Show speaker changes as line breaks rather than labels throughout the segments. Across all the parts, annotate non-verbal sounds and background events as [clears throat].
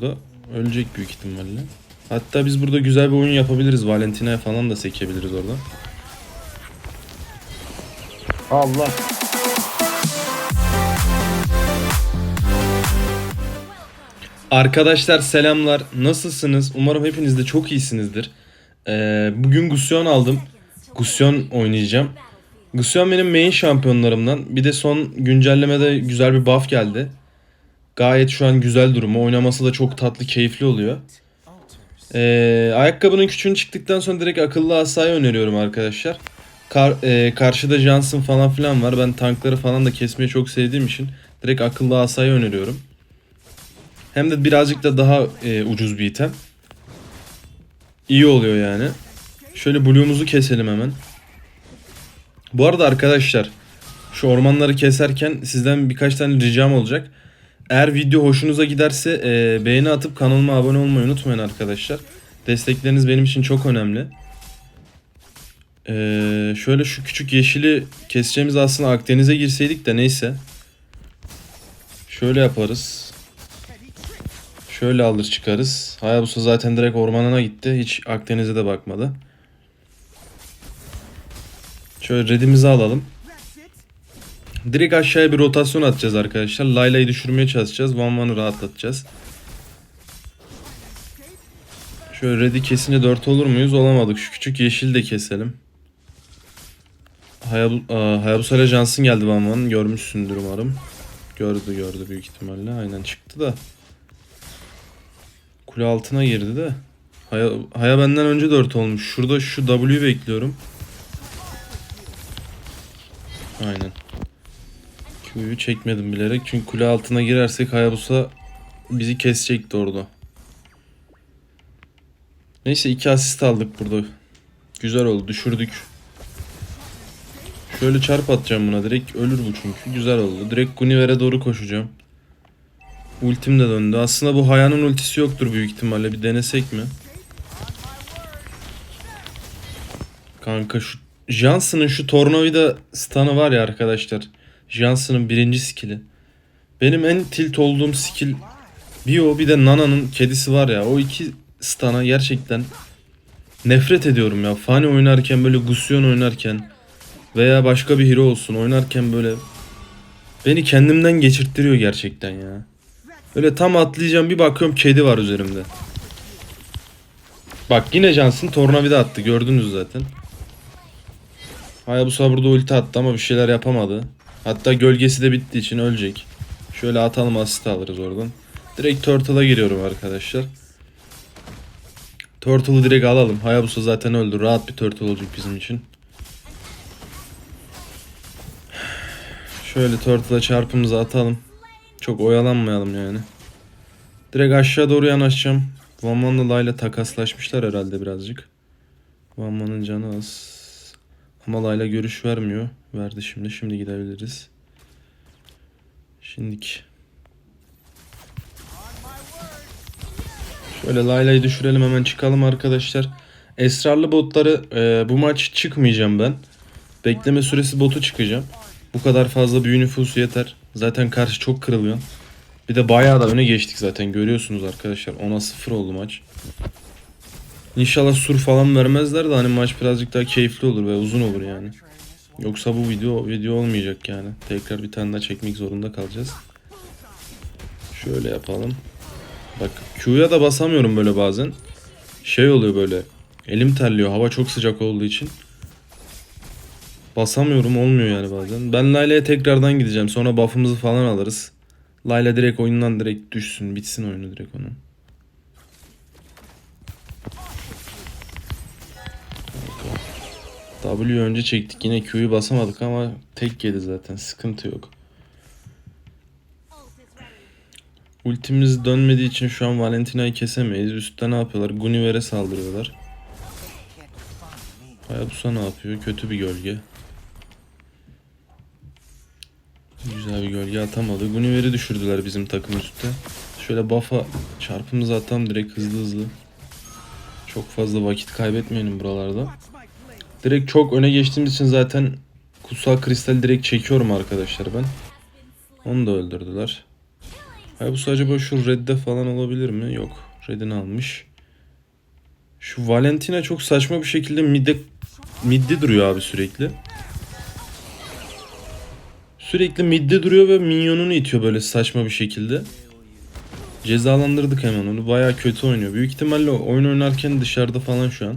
burada. Ölecek büyük ihtimalle. Hatta biz burada güzel bir oyun yapabiliriz. Valentina'ya falan da sekebiliriz orada.
Allah.
Arkadaşlar selamlar. Nasılsınız? Umarım hepiniz de çok iyisinizdir. Ee, bugün Gusyon aldım. Gusyon oynayacağım. Gusyon benim main şampiyonlarımdan. Bir de son güncellemede güzel bir buff geldi. Gayet şu an güzel durumu. Oynaması da çok tatlı, keyifli oluyor. Ee, ayakkabının küçüğünü çıktıktan sonra direkt akıllı asayı öneriyorum arkadaşlar. Kar, e, karşıda Johnson falan filan var. Ben tankları falan da kesmeyi çok sevdiğim için direkt akıllı asayı öneriyorum. Hem de birazcık da daha e, ucuz bir item. İyi oluyor yani. Şöyle blue'umuzu keselim hemen. Bu arada arkadaşlar şu ormanları keserken sizden birkaç tane ricam olacak. Eğer video hoşunuza giderse e, beğeni atıp kanalıma abone olmayı unutmayın arkadaşlar. Destekleriniz benim için çok önemli. E, şöyle şu küçük yeşili keseceğimiz aslında Akdeniz'e girseydik de neyse. Şöyle yaparız. Şöyle alır çıkarız. Hayabusa zaten direkt ormanına gitti. Hiç Akdeniz'e de bakmadı. Şöyle redimizi alalım. Direkt aşağıya bir rotasyon atacağız arkadaşlar. Layla'yı düşürmeye çalışacağız. Van Van'ı rahatlatacağız. Şöyle red'i kesince 4 olur muyuz? Olamadık. Şu küçük yeşil de keselim. Hayabu Aa, Hayabusa ile geldi Van Van. Görmüşsündür umarım. Gördü gördü büyük ihtimalle. Aynen çıktı da. Kule altına girdi de. Haya, Haya benden önce 4 olmuş. Şurada şu W bekliyorum. Aynen. Q'yu çekmedim bilerek. Çünkü kule altına girersek Hayabusa bizi kesecekti orada. Neyse iki asist aldık burada. Güzel oldu. Düşürdük. Şöyle çarp atacağım buna. Direkt ölür bu çünkü. Güzel oldu. Direkt Guniver'e doğru koşacağım. Ultim de döndü. Aslında bu Haya'nın ultisi yoktur büyük ihtimalle. Bir denesek mi? Kanka şu Johnson'ın şu tornavida stun'ı var ya arkadaşlar. Johnson'ın birinci skill'i. Benim en tilt olduğum skill bir o bir de Nana'nın kedisi var ya. O iki stun'a gerçekten nefret ediyorum ya. Fani oynarken böyle Gusyon oynarken veya başka bir hero olsun oynarken böyle beni kendimden geçirttiriyor gerçekten ya. Böyle tam atlayacağım bir bakıyorum kedi var üzerimde. Bak yine Johnson tornavida attı gördünüz zaten. Hayabusa burada ulti attı ama bir şeyler yapamadı. Hatta gölgesi de bittiği için ölecek. Şöyle atalım asist alırız oradan. Direkt Turtle'a giriyorum arkadaşlar. Turtle'ı direkt alalım. Hayabusa zaten öldü. Rahat bir Turtle olacak bizim için. Şöyle Turtle'a çarpımızı atalım. Çok oyalanmayalım yani. Direkt aşağı doğru yanaşacağım. Vanman'la Layla takaslaşmışlar herhalde birazcık. Vanman'ın canı az. Ama Layla görüş vermiyor. Verdi şimdi. Şimdi gidebiliriz. Şimdik. Şöyle Layla'yı düşürelim hemen çıkalım arkadaşlar. Esrarlı botları e, bu maç çıkmayacağım ben. Bekleme süresi botu çıkacağım. Bu kadar fazla büyü nüfusu yeter. Zaten karşı çok kırılıyor. Bir de bayağı da öne geçtik zaten görüyorsunuz arkadaşlar. 10'a 0 oldu maç. İnşallah sur falan vermezler de hani maç birazcık daha keyifli olur ve uzun olur yani. Yoksa bu video video olmayacak yani. Tekrar bir tane daha çekmek zorunda kalacağız. Şöyle yapalım. Bak Q'ya da basamıyorum böyle bazen. Şey oluyor böyle. Elim terliyor. Hava çok sıcak olduğu için. Basamıyorum olmuyor yani bazen. Ben Layla'ya tekrardan gideceğim. Sonra buff'ımızı falan alırız. Layla direkt oyundan direkt düşsün. Bitsin oyunu direkt onun. W önce çektik. Yine Q'yu basamadık ama tek yedi zaten. Sıkıntı yok. Ultimiz dönmediği için şu an Valentina'yı kesemeyiz. Üstte ne yapıyorlar? Guniver'e saldırıyorlar. Hayabusa ne yapıyor? Kötü bir gölge. Güzel bir gölge atamadı. Guniver'i düşürdüler bizim takım üstte. Şöyle buff'a çarpımızı atalım direkt hızlı hızlı. Çok fazla vakit kaybetmeyelim buralarda. Direkt çok öne geçtiğimiz için zaten kutsal kristal direkt çekiyorum arkadaşlar ben. Onu da öldürdüler. Hayır bu acaba şu redde falan olabilir mi? Yok. Red'ini almış. Şu Valentina çok saçma bir şekilde midde midde duruyor abi sürekli. Sürekli midde duruyor ve minyonunu itiyor böyle saçma bir şekilde. Cezalandırdık hemen onu. Baya kötü oynuyor. Büyük ihtimalle oyun oynarken dışarıda falan şu an.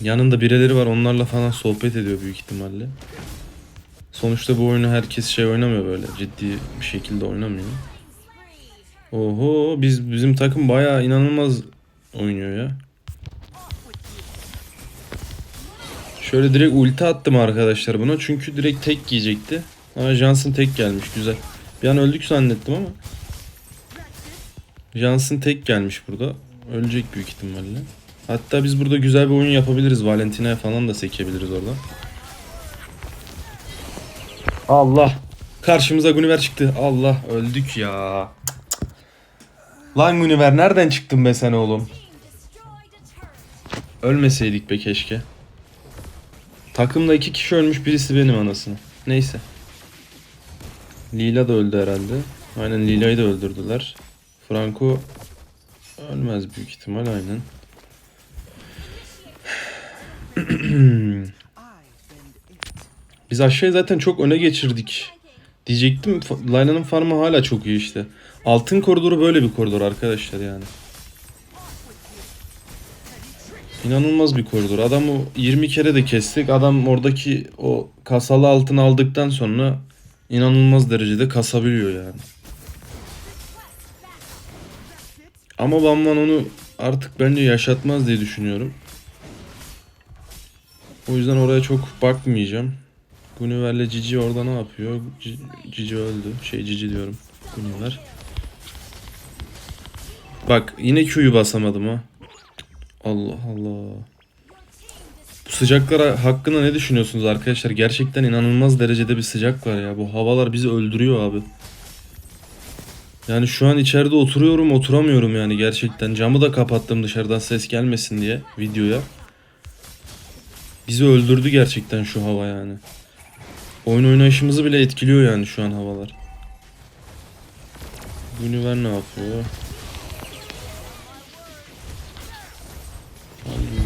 Yanında birileri var onlarla falan sohbet ediyor büyük ihtimalle. Sonuçta bu oyunu herkes şey oynamıyor böyle ciddi bir şekilde oynamıyor. Oho biz bizim takım bayağı inanılmaz oynuyor ya. Şöyle direkt ulti attım arkadaşlar buna çünkü direkt tek giyecekti. Ama Johnson tek gelmiş güzel. Bir an öldük zannettim ama. Johnson tek gelmiş burada. Ölecek büyük ihtimalle. Hatta biz burada güzel bir oyun yapabiliriz. Valentina'ya falan da sekebiliriz oradan. Allah. Karşımıza Guniver çıktı. Allah öldük ya. Lan Guniver nereden çıktın be sen oğlum? Ölmeseydik be keşke. Takımda iki kişi ölmüş birisi benim anasını. Neyse. Lila da öldü herhalde. Aynen Lila'yı da öldürdüler. Franco ölmez büyük ihtimal aynen. [clears throat] Biz aşağıya zaten çok öne geçirdik. Diyecektim Layla'nın farmı hala çok iyi işte. Altın koridoru böyle bir koridor arkadaşlar yani. İnanılmaz bir koridor. Adamı 20 kere de kestik. Adam oradaki o kasalı altın aldıktan sonra inanılmaz derecede kasabiliyor yani. Ama Banman onu artık bence yaşatmaz diye düşünüyorum. O yüzden oraya çok bakmayacağım. Guniver'le Cici orada ne yapıyor? Cici öldü. Şey Cici diyorum. Guniver. Bak yine Q'yu basamadım ha. Allah Allah. Bu sıcaklara hakkında ne düşünüyorsunuz arkadaşlar? Gerçekten inanılmaz derecede bir sıcak var ya. Bu havalar bizi öldürüyor abi. Yani şu an içeride oturuyorum oturamıyorum yani gerçekten. Camı da kapattım dışarıdan ses gelmesin diye videoya. Bizi öldürdü gerçekten şu hava yani. Oyun oynayışımızı bile etkiliyor yani şu an havalar. Guniver ne yapıyor?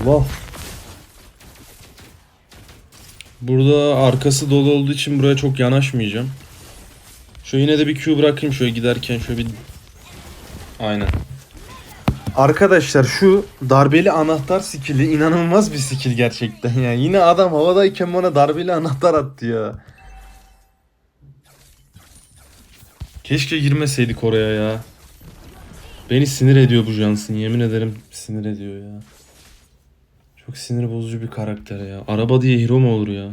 Allah. Burada arkası dolu olduğu için buraya çok yanaşmayacağım. Şöyle yine de bir Q bırakayım şöyle giderken şöyle bir... Aynen. Arkadaşlar şu darbeli anahtar skill'i inanılmaz bir skill gerçekten ya. Yine adam havadayken bana darbeli anahtar attı ya. Keşke girmeseydik oraya ya. Beni sinir ediyor bu Johnson yemin ederim sinir ediyor ya. Çok sinir bozucu bir karakter ya. Araba diye hero mu olur ya?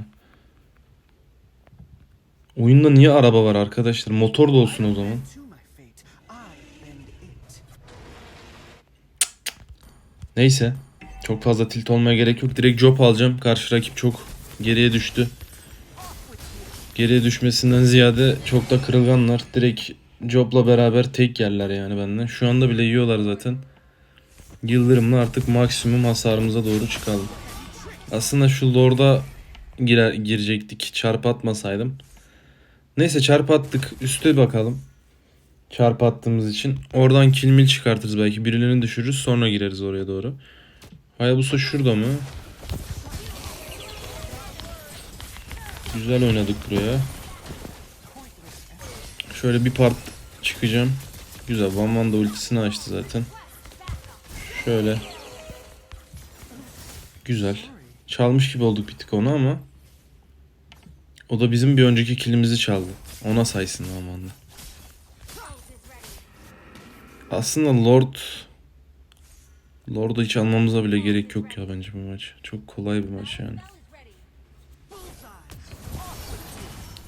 Oyunda niye araba var arkadaşlar? Motor da olsun o zaman. Neyse. Çok fazla tilt olmaya gerek yok. Direkt job alacağım. Karşı rakip çok geriye düştü. Geriye düşmesinden ziyade çok da kırılganlar. Direkt jobla beraber tek yerler yani benden. Şu anda bile yiyorlar zaten. Yıldırımla artık maksimum hasarımıza doğru çıkalım. Aslında şu lorda girer, girecektik. Çarp atmasaydım. Neyse çarp attık. Üste bakalım. Çarp attığımız için. Oradan kilmil çıkartırız belki. Birilerini düşürürüz sonra gireriz oraya doğru. Hayabusa şurada mı? Güzel oynadık buraya. Şöyle bir part çıkacağım. Güzel. Van Van da ultisini açtı zaten. Şöyle. Güzel. Çalmış gibi olduk bir tık onu ama. O da bizim bir önceki kilimizi çaldı. Ona saysın Van Van'da. Aslında Lord Lord'u hiç almamıza bile gerek yok ya bence bu maç. Çok kolay bir maç yani.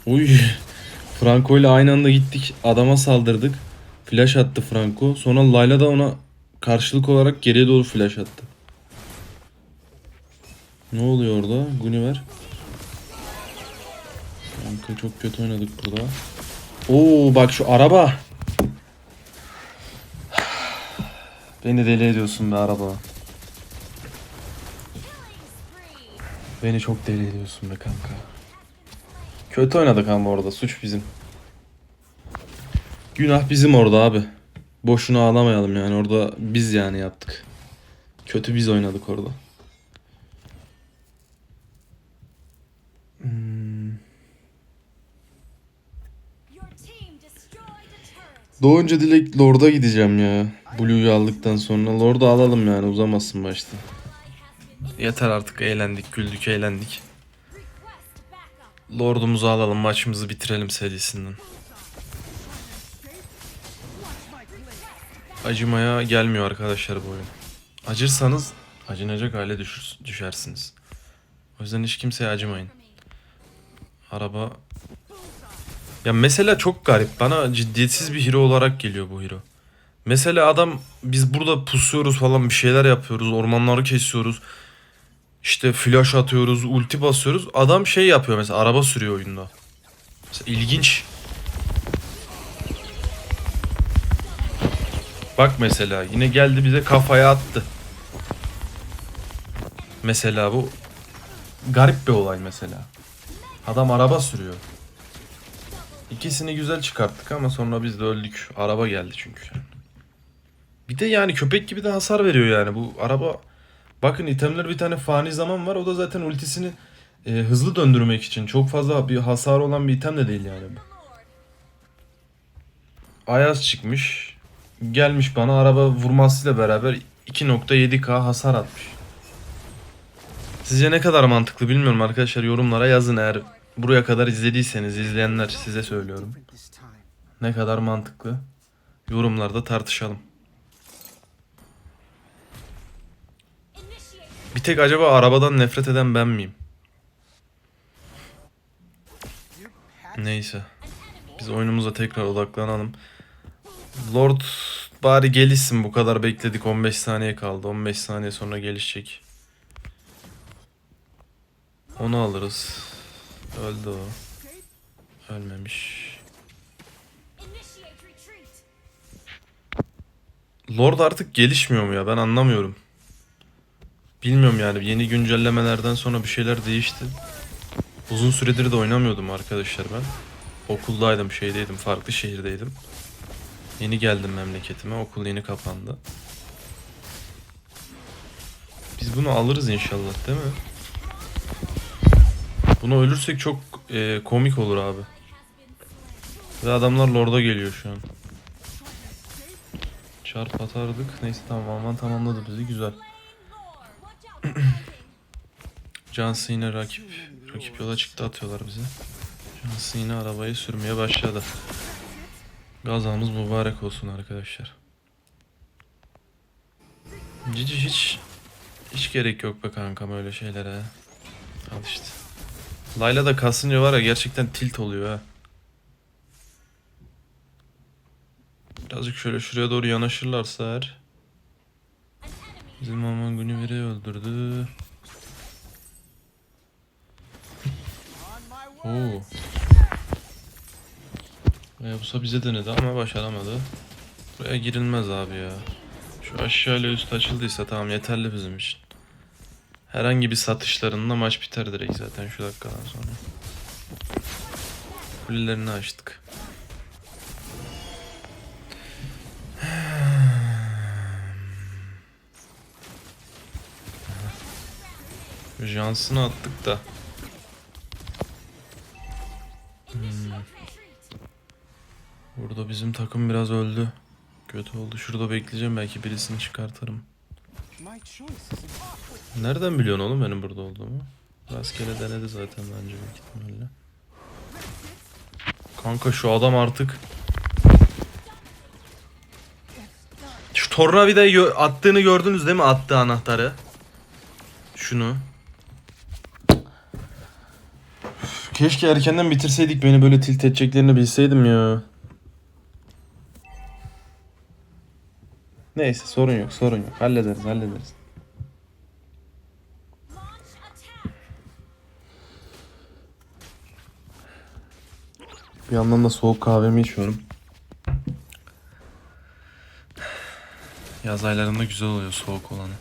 Uy. [laughs] Franco ile aynı anda gittik. Adama saldırdık. Flash attı Franco. Sonra Layla da ona karşılık olarak geriye doğru flash attı. Ne oluyor orada? Guniver. Kanka çok kötü oynadık burada. Oo bak şu araba. Beni deli ediyorsun be araba. Beni çok deli ediyorsun be kanka. Kötü oynadık ama orada suç bizim. Günah bizim orada abi. Boşuna ağlamayalım yani orada biz yani yaptık. Kötü biz oynadık orada. Hmm. Doğunca dilek Lord'a gideceğim ya. Blue'yu aldıktan sonra Lord'u alalım yani uzamazsın başta. Yeter artık eğlendik, güldük, eğlendik. Lord'umuzu alalım, maçımızı bitirelim serisinden. Acımaya gelmiyor arkadaşlar bu oyun. Acırsanız acınacak hale düşersiniz. O yüzden hiç kimseye acımayın. Araba... Ya mesela çok garip. Bana ciddiyetsiz bir hero olarak geliyor bu hero. Mesela adam biz burada pusuyoruz falan bir şeyler yapıyoruz. Ormanları kesiyoruz. İşte flash atıyoruz, ulti basıyoruz. Adam şey yapıyor mesela araba sürüyor oyunda. Mesela ilginç. Bak mesela yine geldi bize kafaya attı. Mesela bu garip bir olay mesela. Adam araba sürüyor. İkisini güzel çıkarttık ama sonra biz de öldük. Araba geldi çünkü. Bir de yani köpek gibi de hasar veriyor yani bu araba. Bakın itemler bir tane fani zaman var. O da zaten ultisini e, hızlı döndürmek için. Çok fazla bir hasar olan bir item de değil yani. Ayaz çıkmış. Gelmiş bana araba vurmasıyla beraber 2.7k hasar atmış. Sizce ne kadar mantıklı bilmiyorum arkadaşlar. Yorumlara yazın eğer buraya kadar izlediyseniz izleyenler size söylüyorum. Ne kadar mantıklı? Yorumlarda tartışalım. Bir tek acaba arabadan nefret eden ben miyim? Neyse. Biz oyunumuza tekrar odaklanalım. Lord bari gelişsin bu kadar bekledik 15 saniye kaldı 15 saniye sonra gelişecek. Onu alırız. Öldü o. Ölmemiş. Lord artık gelişmiyor mu ya ben anlamıyorum. Bilmiyorum yani yeni güncellemelerden sonra bir şeyler değişti. Uzun süredir de oynamıyordum arkadaşlar ben. Okuldaydım şeydeydim farklı şehirdeydim. Yeni geldim memleketime okul yeni kapandı. Biz bunu alırız inşallah değil mi? Bunu ölürsek çok e, komik olur abi. Ve adamlar Lord'a geliyor şu an. Çarp atardık. Neyse tamamen tamamladı bizi. Güzel. [clears throat] Johnson yine rakip. Rakip yola çıktı atıyorlar bize. Johnson yine arabayı sürmeye başladı. Gazamız mübarek olsun arkadaşlar. Cici hiç hiç gerek yok be kankam öyle şeylere. Al işte. Layla da kasınca var ya gerçekten tilt oluyor ha. Birazcık şöyle şuraya doğru yanaşırlarsa eğer. Bizim aman Guinevere öldürdü. Oo. Hayabusa bize denedi ama başaramadı. Buraya girilmez abi ya. Şu aşağıyla üst açıldıysa tamam yeterli bizim için. Herhangi bir satışlarında maç biter direkt zaten şu dakikadan sonra. Kulelerini açtık. Jansını attık da. Burada bizim takım biraz öldü. Kötü oldu. Şurada bekleyeceğim belki birisini çıkartırım. Nereden biliyorsun oğlum benim burada olduğumu? Rastgele denedi zaten bence büyük ihtimalle. Kanka şu adam artık Şu tornavidayı gö- attığını gördünüz değil mi? Attığı anahtarı. Şunu. Keşke erkenden bitirseydik beni böyle tilt edeceklerini bilseydim ya. Neyse sorun yok sorun yok. Hallederiz hallederiz. Bir yandan da soğuk kahvemi içiyorum. Yaz aylarında güzel oluyor soğuk olanı.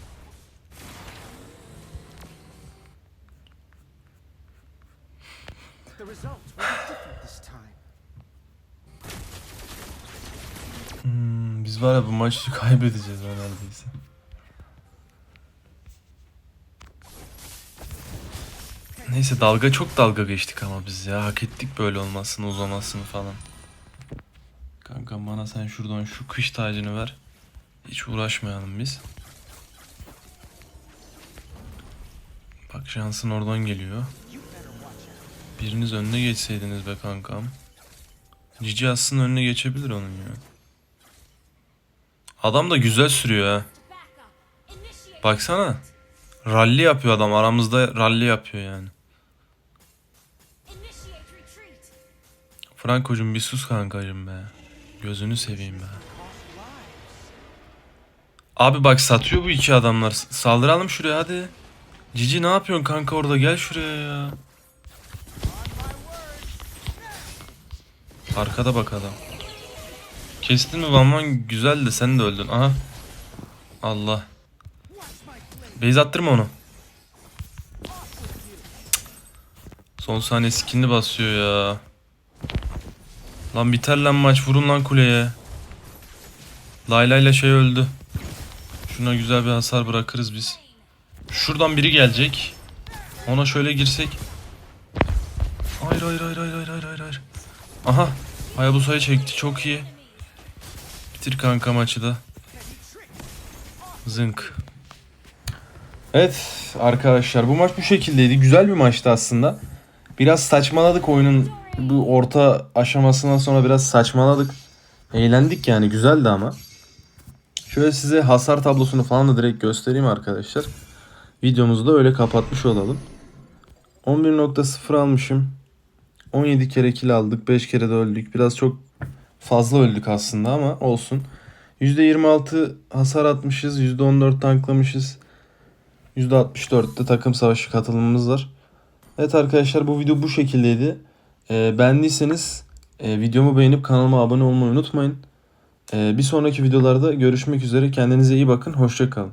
Var ya bu maçı kaybedeceğiz neredeyse. Neyse dalga çok dalga geçtik ama biz ya. Hak ettik böyle olmasını uzamasını falan. Kanka bana sen şuradan şu kış tacını ver. Hiç uğraşmayalım biz. Bak şansın oradan geliyor. Biriniz önüne geçseydiniz be kankam. Cici aslında önüne geçebilir onun ya. Adam da güzel sürüyor ha. Baksana. Rally yapıyor adam. Aramızda rally yapıyor yani. Frankocum bir sus kankacım be. Gözünü seveyim be. Abi bak satıyor bu iki adamlar. Saldıralım şuraya hadi. Cici ne yapıyorsun kanka orada gel şuraya ya. Arkada bak adam. Kestin mi Van güzel de sen de öldün. Aha. Allah. Beyz attırma onu. Son saniye skinini basıyor ya. Lan biter lan maç vurun lan kuleye. Layla ile şey öldü. Şuna güzel bir hasar bırakırız biz. Şuradan biri gelecek. Ona şöyle girsek. Hayır hayır hayır hayır hayır hayır. hayır. Aha. Hayabusa'yı çekti çok iyi. Bitir kanka maçı da. Zınk. Evet arkadaşlar bu maç bu şekildeydi. Güzel bir maçtı aslında. Biraz saçmaladık oyunun bu orta aşamasından sonra biraz saçmaladık. Eğlendik yani güzeldi ama. Şöyle size hasar tablosunu falan da direkt göstereyim arkadaşlar. Videomuzu da öyle kapatmış olalım. 11.0 almışım. 17 kere kill aldık. 5 kere de öldük. Biraz çok fazla öldük aslında ama olsun. %26 hasar atmışız. %14 tanklamışız. %64'te takım savaşı katılımımız var. Evet arkadaşlar bu video bu şekildeydi. Ee, beğendiyseniz e, videomu beğenip kanalıma abone olmayı unutmayın. Ee, bir sonraki videolarda görüşmek üzere. Kendinize iyi bakın. Hoşçakalın.